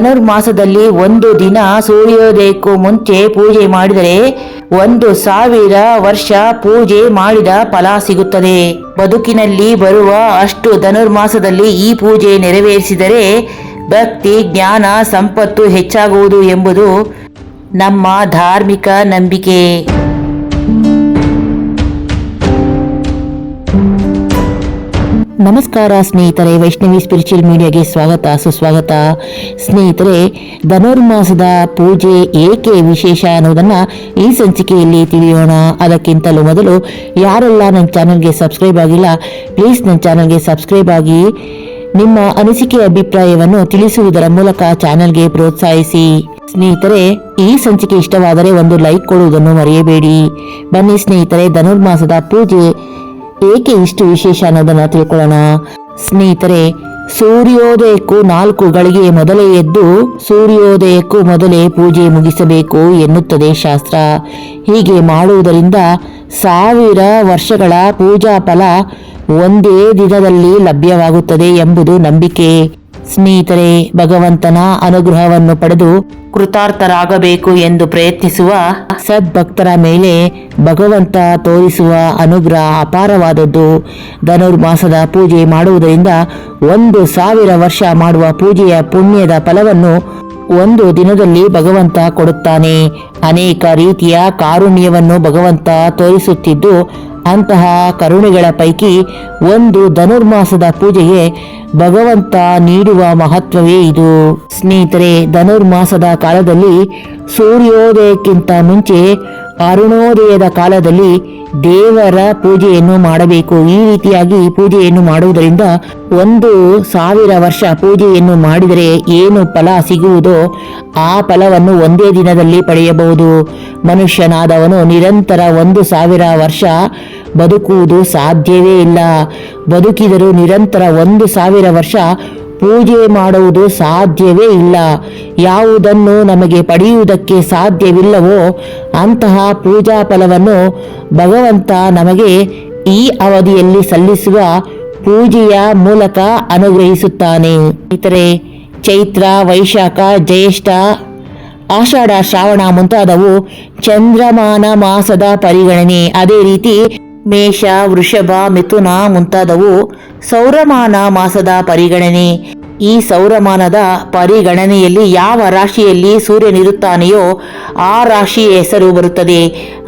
ಧನುರ್ಮಾಸದಲ್ಲಿ ಒಂದು ದಿನ ಸೂರ್ಯೋದಯಕ್ಕೂ ಮುಂಚೆ ಪೂಜೆ ಮಾಡಿದರೆ ಒಂದು ಸಾವಿರ ವರ್ಷ ಪೂಜೆ ಮಾಡಿದ ಫಲ ಸಿಗುತ್ತದೆ. ಬದುಕಿನಲ್ಲಿ ಬರುವ ಅಷ್ಟು ಧನುರ್ಮಾಸದಲ್ಲಿ ಈ ಪೂಜೆ ನೆರವೇರಿಸಿದರೆ ಭಕ್ತಿ, ಜ್ಞಾನ, ಸಂಪತ್ತು ಹೆಚ್ಚಾಗುವುದು ಎಂಬುದು ನಮ್ಮ ಧಾರ್ಮಿಕ ನಂಬಿಕೆ. ನಮಸ್ಕಾರ ಸ್ನೇಹಿತರೆ, ವೈಷ್ಣವಿ ಸ್ಪಿರಿಚುವಲ್ ಮೀಡಿಯಾಗೆ ಸ್ವಾಗತ, ಸುಸ್ವಾಗತ. ಸ್ನೇಹಿತರೆ, ಧನುರ್ಮಾಸದ ಪೂಜೆ ಏಕೆ ವಿಶೇಷ ಅನ್ನೋದನ್ನ ಈ ಸಂಚಿಕೆಯಲ್ಲಿ ತಿಳಿಯೋಣ. ಅದಕ್ಕಿಂತಲೂ ಮೊದಲು ಯಾರೆಲ್ಲ ನನ್ನ ಚಾನಲ್ಗೆ ಸಬ್ಸ್ಕ್ರೈಬ್ ಆಗಿಲ್ಲ ಪ್ಲೀಸ್ ನನ್ನ ಚಾನಲ್ಗೆ ಸಬ್ಸ್ಕ್ರೈಬ್ ಆಗಿ. ನಿಮ್ಮ ಅನಿಸಿಕೆ ಅಭಿಪ್ರಾಯವನ್ನು ತಿಳಿಸುವುದರ ಮೂಲಕ ಚಾನಲ್ಗೆ ಪ್ರೋತ್ಸಾಹಿಸಿ. ಸ್ನೇಹಿತರೆ, ಈ ಸಂಚಿಕೆ ಇಷ್ಟವಾದರೆ ಒಂದು ಲೈಕ್ ಕೊಡುವುದನ್ನು ಮರೆಯಬೇಡಿ. ಬನ್ನಿ ಸ್ನೇಹಿತರೆ, ಧನುರ್ಮಾಸದ ಪೂಜೆ ಏಕೆ ಇಷ್ಟು ವಿಶೇಷ ಅನ್ನೋದನ್ನ ತಿಳ್ಕೊಳ್ಳೋಣ? ಸ್ನೇಹಿತರೆ, ಸೂರ್ಯೋದಯಕ್ಕೂ ನಾಲ್ಕು ಗಳಿಗೆ ಮೊದಲೇ ಎದ್ದು ಸೂರ್ಯೋದಯಕ್ಕೂ ಮೊದಲೇ ಪೂಜೆ ಮುಗಿಸಬೇಕು ಎನ್ನುತ್ತದೆ ಶಾಸ್ತ್ರ. ಹೀಗೆ ಮಾಡುವುದರಿಂದ ಸಾವಿರ ವರ್ಷಗಳ ಪೂಜಾ ಫಲ ಒಂದೇ ದಿನದಲ್ಲಿ ಲಭ್ಯವಾಗುತ್ತದೆ ಎಂಬುದು ನಂಬಿಕೆ. ಸ್ನೇಹಿತರೆ, ಭಗವಂತನ ಅನುಗ್ರಹವನ್ನು ಪಡೆದು ಕೃತಾರ್ಥರಾಗಬೇಕು ಎಂದು ಪ್ರಯತ್ನಿಸುವ ಸದ್ಭಕ್ತರ ಮೇಲೆ ಭಗವಂತ ತೋರಿಸುವ ಅನುಗ್ರಹ ಅಪಾರವಾದದ್ದು. ಧನುರ್ಮಾಸದ ಪೂಜೆ ಮಾಡುವುದರಿಂದ ಒಂದು ಸಾವಿರ ವರ್ಷ ಮಾಡುವ ಪೂಜೆಯ ಪುಣ್ಯದ ಫಲವನ್ನು ಒಂದು ದಿನದಲ್ಲಿ ಭಗವಂತ ಕೊಡುತ್ತಾನೆ. ಅನೇಕ ರೀತಿಯ ಕಾರುಣ್ಯವನ್ನು ಭಗವಂತ ತೋರಿಸುತ್ತಿದ್ದು ಅಂತಹ ಕರುಣೆಗಳ ಪೈಕಿ ಒಂದು ಧನುರ್ಮಾಸದ ಪೂಜೆಗೆ ಭಗವಂತ ನೀಡುವ ಮಹತ್ವವೇ ಇದು. ಸ್ನೇಹಿತರೆ, ಧನುರ್ಮಾಸದ ಕಾಲದಲ್ಲಿ ಸೂರ್ಯೋದಯಕ್ಕಿಂತ ಮುಂಚೆ ಅರುಣೋದಯದ ಕಾಲದಲ್ಲಿ ದೇವರ ಪೂಜೆಯನ್ನು ಮಾಡಬೇಕು. ಈ ರೀತಿಯಾಗಿ ಪೂಜೆಯನ್ನು ಮಾಡುವುದರಿಂದ ಒಂದು ಸಾವಿರ ವರ್ಷ ಪೂಜೆಯನ್ನು ಮಾಡಿದರೆ ಏನು ಫಲ ಸಿಗುವುದೋ ಆ ಫಲವನ್ನು ಒಂದೇ ದಿನದಲ್ಲಿ ಪಡೆಯಬಹುದು. ಮನುಷ್ಯನಾದವನು ನಿರಂತರ ಒಂದು ಸಾವಿರ ವರ್ಷ ಬದುಕುವುದು ಸಾಧ್ಯವೇ ಇಲ್ಲ. ಬದುಕಿದರೂ ನಿರಂತರ ಒಂದು ಸಾವಿರ ವರ್ಷ ಪೂಜೆ ಮಾಡುವುದು ಸಾಧ್ಯವೇ ಇಲ್ಲ. ಯಾವುದನ್ನು ನಮಗೆ ಪಡೆಯುವುದಕ್ಕೆ ಸಾಧ್ಯವಿಲ್ಲವೋ ಅಂತಹ ಪೂಜಾ ಫಲವನ್ನು ಭಗವಂತ ನಮಗೆ ಈ ಅವಧಿಯಲ್ಲಿ ಸಲ್ಲಿಸುವ ಪೂಜೆಯ ಮೂಲಕ ಅನುಗ್ರಹಿಸುತ್ತಾನೆ. ಇತರೆ ಚೈತ್ರ, ವೈಶಾಖ, ಜ್ಯೇಷ್ಠ, ಆಷಾಢ, ಶ್ರಾವಣ ಮುಂತಾದವು ಚಂದ್ರಮಾನ ಮಾಸದ ಪರಿಗಣನೆ. ಅದೇ ರೀತಿ ಮೇಷ, ವೃಷಭ, ಮಿಥುನ ಮುಂತಾದವು ಸೌರಮಾನ ಮಾಸದ ಪರಿಗಣನೆ. ಈ ಸೌರಮಾನದ ಪರಿಗಣನೆಯಲ್ಲಿ ಯಾವ ರಾಶಿಯಲ್ಲಿ ಸೂರ್ಯನಿರುತ್ತಾನೆಯೋ ಆ ರಾಶಿಯ ಹೆಸರು ಬರುತ್ತದೆ.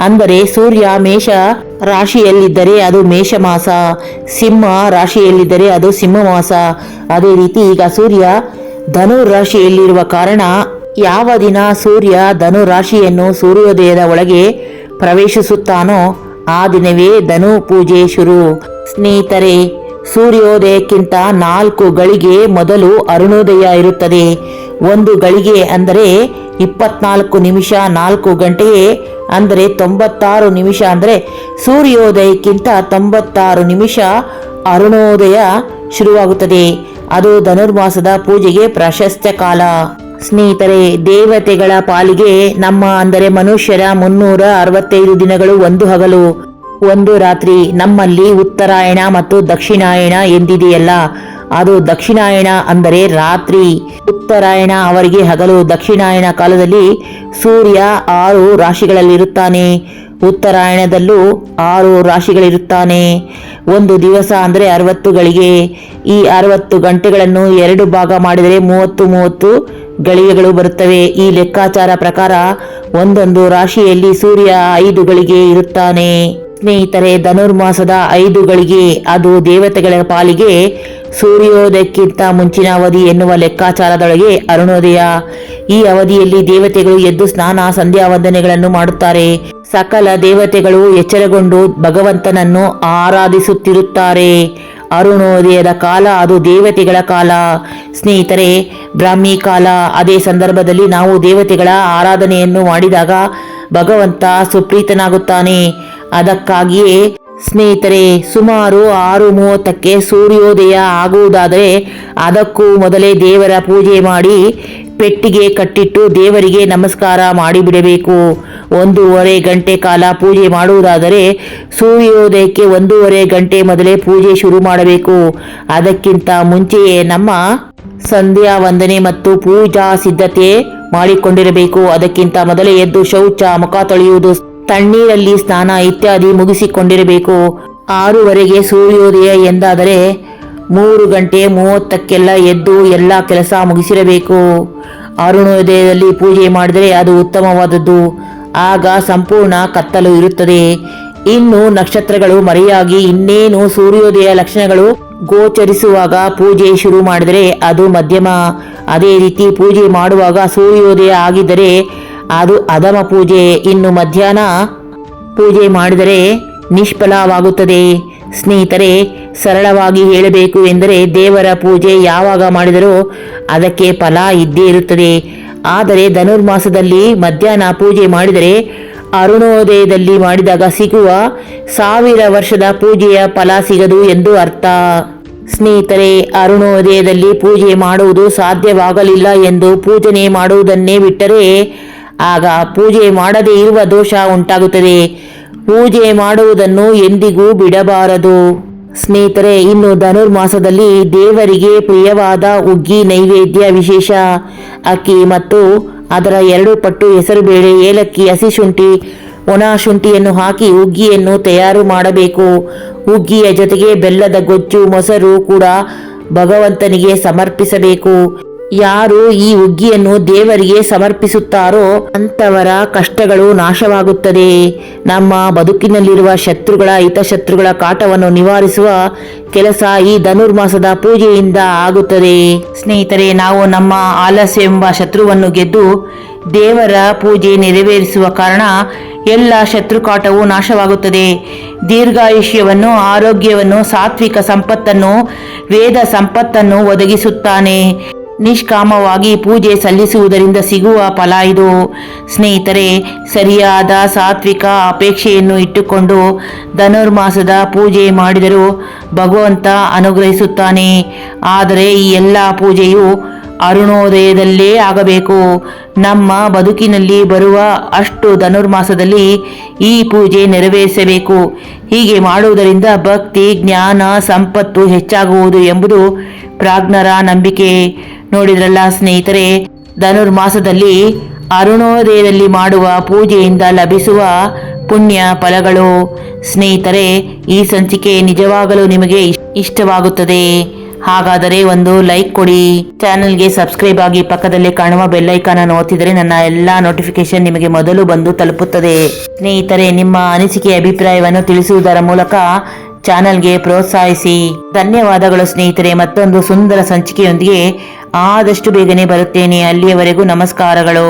ಅಂದರೆ ಸೂರ್ಯ ಮೇಷ ರಾಶಿಯಲ್ಲಿದ್ದರೆ ಅದು ಮೇಷ ಮಾಸ ಸಿಂಹ ರಾಶಿಯಲ್ಲಿದ್ದರೆ ಅದು ಸಿಂಹ ಮಾಸ ಅದೇ ರೀತಿ ಈಗ ಸೂರ್ಯ ಧನು ರಾಶಿಯಲ್ಲಿರುವ ಕಾರಣ ಯಾವ ದಿನ ಸೂರ್ಯ ಧನು ರಾಶಿಯನ್ನು ಸೂರ್ಯೋದಯದ ಒಳಗೆ ಪ್ರವೇಶಿಸುತ್ತಾನೋ ಆ ದಿನವೇ ಧನು ಪೂಜೆ ಶುರು. ಸ್ನೇಹಿತರೆ, ಸೂರ್ಯೋದಯಕ್ಕಿಂತ ನಾಲ್ಕು ಗಳಿಗೆ ಮೊದಲು ಅರುಣೋದಯ ಇರುತ್ತದೆ. ಒಂದು ಗಳಿಗೆ ಅಂದರೆ ಇಪ್ಪತ್ನಾಲ್ಕು ನಿಮಿಷ ನಾಲ್ಕು ಗಂಟೆಯೇ ಅಂದರೆ ತೊಂಬತ್ತಾರು ನಿಮಿಷ ಅಂದರೆ ಸೂರ್ಯೋದಯಕ್ಕಿಂತ ತೊಂಬತ್ತಾರು ನಿಮಿಷ ಅರುಣೋದಯ ಶುರುವಾಗುತ್ತದೆ. ಅದು ಧನುರ್ಮಾಸದ ಪೂಜೆಗೆ ಪ್ರಶಸ್ತ ಕಾಲ. ಸ್ನೇಹಿತರೆ, ದೇವತೆಗಳ ಪಾಲಿಗೆ ನಮ್ಮ ಅಂದರೆ ಮನುಷ್ಯರ ಮುನ್ನೂರ ಅರವತ್ತೈದು ದಿನಗಳು ಒಂದು ಹಗಲು. ಒಂದು ರಾತ್ರಿ ನಮ್ಮಲ್ಲಿ ಉತ್ತರಾಯಣ ಮತ್ತು ದಕ್ಷಿಣಾಯಣ ಎಂದಿದೆಯಲ್ಲ, ಅದು ದಕ್ಷಿಣಾಯಣ ಅಂದರೆ ರಾತ್ರಿ. ಉತ್ತರಾಯಣ ಅವರಿಗೆ ಹಗಲು, ದಕ್ಷಿಣಾಯಣ ಕಾಲದಲ್ಲಿ ಸೂರ್ಯ ಆರು ರಾಶಿಗಳಲ್ಲಿರುತ್ತಾನೆ. ಉತ್ತರಾಯಣದಲ್ಲೂ ಆರು ರಾಶಿಗಳಿರುತ್ತಾನೆ. ಒಂದು ದಿವಸ ಅಂದರೆ ಅರವತ್ತು ಗಳಿಗೆ ಈ ಅರವತ್ತು ಗಂಟೆಗಳನ್ನು ಎರಡು ಭಾಗ ಮಾಡಿದರೆ ಮೂವತ್ತು ಮೂವತ್ತು ಗಳಿಗೆಗಳು ಬರುತ್ತವೆ. ಈ ಲೆಕ್ಕಾಚಾರ ಪ್ರಕಾರ ಒಂದೊಂದು ರಾಶಿಯಲ್ಲಿ ಸೂರ್ಯ ಐದು ಗಳಿಗೆ ಇರುತ್ತಾನೆ. ಸ್ನೇಹಿತರೆ, ಧನುರ್ಮಾಸದ ಐದು ಗಳಿಗೆ, ಅದು ದೇವತೆಗಳ ಪಾಲಿಗೆ ಸೂರ್ಯೋದಯಕ್ಕಿಂತ ಮುಂಚಿನ ಅವಧಿ ಎನ್ನುವ ಲೆಕ್ಕಾಚಾರದೊಳಗೆ ಅರುಣೋದಯ. ಈ ಅವಧಿಯಲ್ಲಿ ದೇವತೆಗಳು ಎದ್ದು ಸ್ನಾನ, ಸಂಧ್ಯಾ ವಂದನೆಗಳನ್ನು ಮಾಡುತ್ತಾರೆ. ಸಕಲ ದೇವತೆಗಳು ಎಚ್ಚರಗೊಂಡು ಭಗವಂತನನ್ನು ಆರಾಧಿಸುತ್ತಿರುತ್ತಾರೆ. ಅರುಣೋದಯದ ಕಾಲ, ಅದು ದೇವತೆಗಳ ಕಾಲ. ಸ್ನೇಹಿತರೆ, ಬ್ರಾಹ್ಮಿ ಕಾಲ ಅದೇ ಸಂದರ್ಭದಲ್ಲಿ ನಾವು ದೇವತೆಗಳ ಆರಾಧನೆಯನ್ನು ಮಾಡಿದಾಗ ಭಗವಂತ ಸುಪ್ರೀತನಾಗುತ್ತಾನೆ. ಅದಕ್ಕಾಗಿಯೇ ಸ್ನೇಹಿತರೆ, ಸುಮಾರು ಆರು ಮೂವತ್ತಕ್ಕೆ ಸೂರ್ಯೋದಯ ಆಗುವುದಾದರೆ ಅದಕ್ಕೂ ಮೊದಲೇ ದೇವರ ಪೂಜೆ ಮಾಡಿ ಪೆಟ್ಟಿಗೆ ಕಟ್ಟಿಟ್ಟು ದೇವರಿಗೆ ನಮಸ್ಕಾರ ಮಾಡಿಬಿಡಬೇಕು. ಒಂದೂವರೆ ಗಂಟೆ ಕಾಲ ಪೂಜೆ ಮಾಡುವುದಾದರೆ ಸೂರ್ಯೋದಯಕ್ಕೆ ಒಂದೂವರೆ ಗಂಟೆ ಮೊದಲೇ ಪೂಜೆ ಶುರು ಮಾಡಬೇಕು. ಅದಕ್ಕಿಂತ ಮುಂಚೆಯೇ ನಮ್ಮ ಸಂಧ್ಯಾ ವಂದನೆ ಮತ್ತು ಪೂಜಾ ಸಿದ್ಧತೆ ಮಾಡಿಕೊಂಡಿರಬೇಕು. ಅದಕ್ಕಿಂತ ಮೊದಲೇ ಎದ್ದು ಶೌಚ, ಮುಖ ತೊಳೆಯುವುದು, ತಣ್ಣೀರಲ್ಲಿ ಸ್ನಾನ ಇತ್ಯಾದಿ ಮುಗಿಸಿಕೊಂಡಿರಬೇಕು. ಆರೂವರೆಗೆ ಸೂರ್ಯೋದಯ ಎಂದಾದರೆ ಮೂರು ಗಂಟೆ ಮೂವತ್ತಕ್ಕೆಲ್ಲ ಎದ್ದು ಎಲ್ಲ ಕೆಲಸ ಮುಗಿಸಿರಬೇಕು. ಅರುಣೋದಯದಲ್ಲಿ ಪೂಜೆ ಮಾಡಿದರೆ ಅದು ಉತ್ತಮವಾದದ್ದು. ಆಗ ಸಂಪೂರ್ಣ ಕತ್ತಲು ಇರುತ್ತದೆ. ಇನ್ನು ನಕ್ಷತ್ರಗಳು ಮರೆಯಾಗಿ ಇನ್ನೇನು ಸೂರ್ಯೋದಯ ಲಕ್ಷಣಗಳು ಗೋಚರಿಸುವಾಗ ಪೂಜೆ ಶುರು ಮಾಡಿದರೆ ಅದು ಮಧ್ಯಮ. ಅದೇ ರೀತಿ ಪೂಜೆ ಮಾಡುವಾಗ ಸೂರ್ಯೋದಯ ಆಗಿದ್ದರೆ ಅದು ಅಧಮ ಪೂಜೆ. ಇನ್ನು ಮಧ್ಯಾಹ್ನ ಪೂಜೆ ಮಾಡಿದರೆ ನಿಷ್ಫಲವಾಗುತ್ತದೆ. ಸ್ನೇಹಿತರೆ, ಸರಳವಾಗಿ ಹೇಳಬೇಕು ಎಂದರೆ ದೇವರ ಪೂಜೆ ಯಾವಾಗ ಮಾಡಿದರೂ ಅದಕ್ಕೆ ಫಲ ಇದ್ದೇ ಇರುತ್ತದೆ. ಆದರೆ ಧನುರ್ಮಾಸದಲ್ಲಿ ಮಧ್ಯಾಹ್ನ ಪೂಜೆ ಮಾಡಿದರೆ ಅರುಣೋದಯದಲ್ಲಿ ಮಾಡಿದಾಗ ಸಿಗುವ ಸಾವಿರ ವರ್ಷದ ಪೂಜೆಯ ಫಲ ಸಿಗದು ಎಂದು ಅರ್ಥ. ಸ್ನೇಹಿತರೆ, ಅರುಣೋದಯದಲ್ಲಿ ಪೂಜೆ ಮಾಡುವುದು ಸಾಧ್ಯವಾಗಲಿಲ್ಲ ಎಂದು ಪೂಜನೆ ಮಾಡುವುದನ್ನೇ ಬಿಟ್ಟರೆ ಆಗ ಪೂಜೆ ಮಾಡದೇ ಇರುವ ದೋಷ ಉಂಟಾಗುತ್ತದೆ. ಪೂಜೆ ಮಾಡುವುದನ್ನು ಎಂದಿಗೂ ಬಿಡಬಾರದು. ಸ್ನೇಹಿತರೆ, ಇನ್ನು ಧನುರ್ಮಾಸದಲ್ಲಿ ದೇವರಿಗೆ ಪ್ರಿಯವಾದ ಉಗ್ಗಿ ನೈವೇದ್ಯ ವಿಶೇಷ. ಅಕ್ಕಿ ಮತ್ತು ಅದರ ಎರಡು ಪಟ್ಟು ಹೆಸರುಬೇಳೆ, ಏಲಕ್ಕಿ, ಹಸಿ ಶುಂಠಿ ಒಣ ಶುಂಠಿಯನ್ನು ಹಾಕಿ ಉಗ್ಗಿಯನ್ನು ತಯಾರು ಮಾಡಬೇಕು. ಉಗ್ಗಿಯ ಜೊತೆಗೆ ಬೆಲ್ಲದ ಗೊಜ್ಜು, ಮೊಸರು ಕೂಡ ಭಗವಂತನಿಗೆ ಸಮರ್ಪಿಸಬೇಕು. ಯಾರು ಈ ಉಗ್ಗಿಯನ್ನು ದೇವರಿಗೆ ಸಮರ್ಪಿಸುತ್ತಾರೋ ಅಂತವರ ಕಷ್ಟಗಳು ನಾಶವಾಗುತ್ತದೆ. ನಮ್ಮ ಬದುಕಿನಲ್ಲಿರುವ ಶತ್ರುಗಳ, ಹಿತಶತ್ರುಗಳ ಕಾಟವನ್ನು ನಿವಾರಿಸುವ ಕೆಲಸ ಈ ಧನುರ್ಮಾಸದ ಪೂಜೆಯಿಂದ ಆಗುತ್ತದೆ. ಸ್ನೇಹಿತರೆ, ನಾವು ನಮ್ಮ ಆಲಸ್ಯ ಎಂಬ ಶತ್ರುವನ್ನು ಗೆದ್ದು ದೇವರ ಪೂಜೆ ನೆರವೇರಿಸುವ ಕಾರಣ ಎಲ್ಲ ಶತ್ರುಕಾಟವು ನಾಶವಾಗುತ್ತದೆ. ದೀರ್ಘಾಯುಷ್ಯವನ್ನು, ಆರೋಗ್ಯವನ್ನು, ಸಾತ್ವಿಕ ಸಂಪತ್ತನ್ನು, ವೇದ ಸಂಪತ್ತನ್ನು ಒದಗಿಸುತ್ತಾನೆ. ನಿಷ್ಕಾಮವಾಗಿ ಪೂಜೆ ಸಲ್ಲಿಸುವುದರಿಂದ ಸಿಗುವ ಫಲ ಇದು. ಸ್ನೇಹಿತರೆ, ಸರಿಯಾದ ಸಾತ್ವಿಕ ಅಪೇಕ್ಷೆಯನ್ನು ಇಟ್ಟುಕೊಂಡು ಧನುರ್ಮಾಸದ ಪೂಜೆ ಮಾಡಿದರೂ ಭಗವಂತ ಅನುಗ್ರಹಿಸುತ್ತಾನೆ. ಆದರೆ ಈ ಎಲ್ಲ ಪೂಜೆಯು ಅರುಣೋದಯದಲ್ಲೇ ಆಗಬೇಕು. ನಮ್ಮ ಬದುಕಿನಲ್ಲಿ ಬರುವ ಅಷ್ಟು ಧನುರ್ಮಾಸದಲ್ಲಿ ಈ ಪೂಜೆ ನೆರವೇರಿಸಬೇಕು. ಹೀಗೆ ಮಾಡುವುದರಿಂದ ಭಕ್ತಿ, ಜ್ಞಾನ, ಸಂಪತ್ತು ಹೆಚ್ಚಾಗುವುದು ಎಂಬುದು ಪ್ರಾಜ್ಞರ ನಂಬಿಕೆ. ನೋಡಿದ್ರಲ್ಲ ಸ್ನೇಹಿತರೆ, ಧನುರ್ಮಾಸದಲ್ಲಿ ಅರುಣೋದಯದಲ್ಲಿ ಮಾಡುವ ಪೂಜೆಯಿಂದ ಲಭಿಸುವ ಪುಣ್ಯ ಫಲಗಳು. ಸ್ನೇಹಿತರೆ, ಈ ಸಂಚಿಕೆ ನಿಜವಾಗಲೂ ನಿಮಗೆ ಇಷ್- ಇಷ್ಟವಾಗುತ್ತದೆ. ಹಾಗಾದರೆ ಒಂದು ಲೈಕ್ ಕೊಡಿ. ಚಾನೆಲ್ಗೆ ಸಬ್ಸ್ಕ್ರೈಬ್ ಆಗಿ ಪಕ್ಕದಲ್ಲಿ ಕಾಣುವ ಬೆಲ್ಲೈಕಾನ ಅನ್ನು ಒತ್ತಿದರೆ ನನ್ನ ಎಲ್ಲಾ ನೋಟಿಫಿಕೇಶನ್ ನಿಮಗೆ ಮೊದಲು ಬಂದು ತಲುಪುತ್ತದೆ. ಸ್ನೇಹಿತರೆ, ನಿಮ್ಮ ಅನಿಸಿಕೆ, ಅಭಿಪ್ರಾಯವನ್ನು ತಿಳಿಸುವುದರ ಮೂಲಕ ಚಾನೆಲ್ಗೆ ಪ್ರೋತ್ಸಾಹಿಸಿ. ಧನ್ಯವಾದಗಳು ಸ್ನೇಹಿತರೆ. ಮತ್ತೊಂದು ಸುಂದರ ಸಂಚಿಕೆಯೊಂದಿಗೆ ಆದಷ್ಟು ಬೇಗನೆ ಬರುತ್ತೇನೆ. ಅಲ್ಲಿಯವರೆಗೂ ನಮಸ್ಕಾರಗಳು.